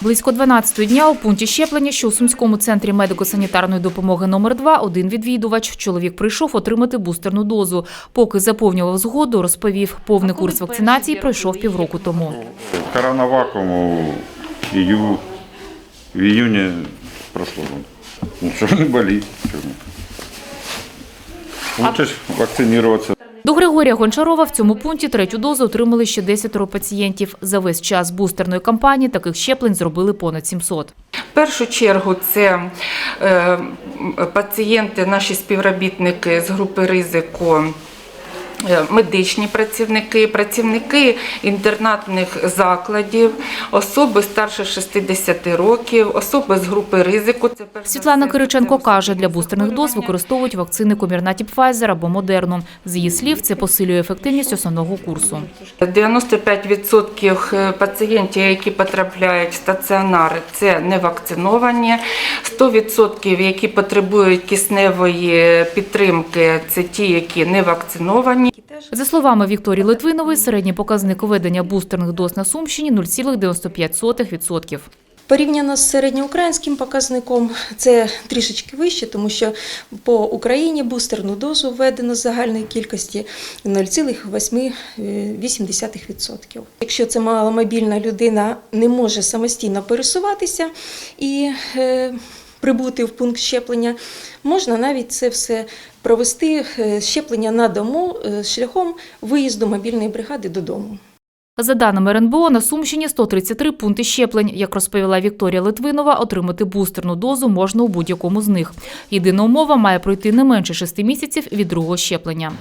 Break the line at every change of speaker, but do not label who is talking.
Близько 12 дня у пункті щеплення, що у Сумському центрі медико-санітарної допомоги номер 2 один відвідувач. Чоловік прийшов отримати бустерну дозу. Поки заповнював згоду, розповів, повний курс вакцинації пройшов півроку тому.
Коронавакуум в, ию, в июне прошло. Ничего не болит. Чего. Лучше ж вакцинироваться.
До Григорія Гончарова в цьому пункті третю дозу отримали ще 10 пацієнтів. За весь час бустерної кампанії таких щеплень зробили понад 700.
В першу чергу це е, пацієнти, наші співробітники з групи ризику. Е, Медичні працівники, працівники інтернатних закладів, особи старше 60 років, особи з групи ризику.
Світлана Кириченко каже, для бустерних доз використовують вакцини Комірнатіп Pfizer або Модерну. З її слів, це посилює ефективність основного курсу.
95% пацієнтів, які потрапляють в стаціонари, це не вакциновані. 100% які потребують кисневої підтримки, це ті, які не вакциновані.
За словами Вікторії Литвинової, середній показник введення бустерних доз на Сумщині 0,95%.
Порівняно з середньоукраїнським показником це трішечки вище, тому що по Україні бустерну дозу введено з загальної кількості 0,8%. Якщо це маломобільна людина не може самостійно пересуватися і е, прибути в пункт щеплення, можна навіть це все провести е, щеплення на дому е, шляхом виїзду мобільної бригади додому.
За даними РНБО, на Сумщині 133 пункти щеплень. Як розповіла Вікторія Литвинова, отримати бустерну дозу можна у будь-якому з них. Єдина умова має пройти не менше 6 місяців від другого щеплення.